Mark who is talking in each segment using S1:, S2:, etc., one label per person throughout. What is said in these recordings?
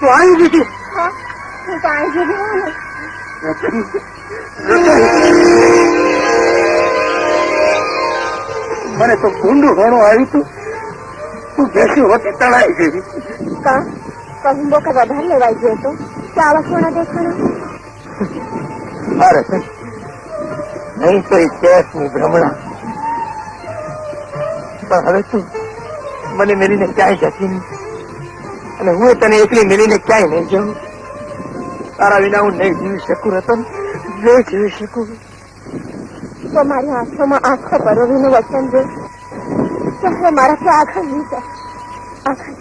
S1: તું આવી
S2: હું તો
S1: મને તો ભૂંડું ઘણું આવ્યું તું તું બેસી હોતી તણાઈ ગઈ.
S2: કા કહુંબો કે વધારે લેવાઈ ગયો હતો કે આવા સોના. દેખાણા
S1: મારે નહીં તો એ કેસની ભ્રમણા. પણ હવે તું મને મેરીને ક્યાંય જતી નહીં. અને હું તને એકલી મિલીને ક્યાંય નહીં જાઉં? તારા વિના હું નહીં જીવી શકું રતન. નહીં જીવી શકું.
S2: તો મારી આંખોમાં આંખો પરોવીનું વચન દે. કે હવે મારાથી આંખો નહીં વચન આપું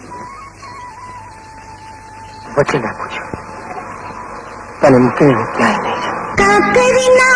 S1: પછી ના પૂછ્યું તને મૂકીને ક્યાંય નહીં જાઉં.
S2: કાકરીના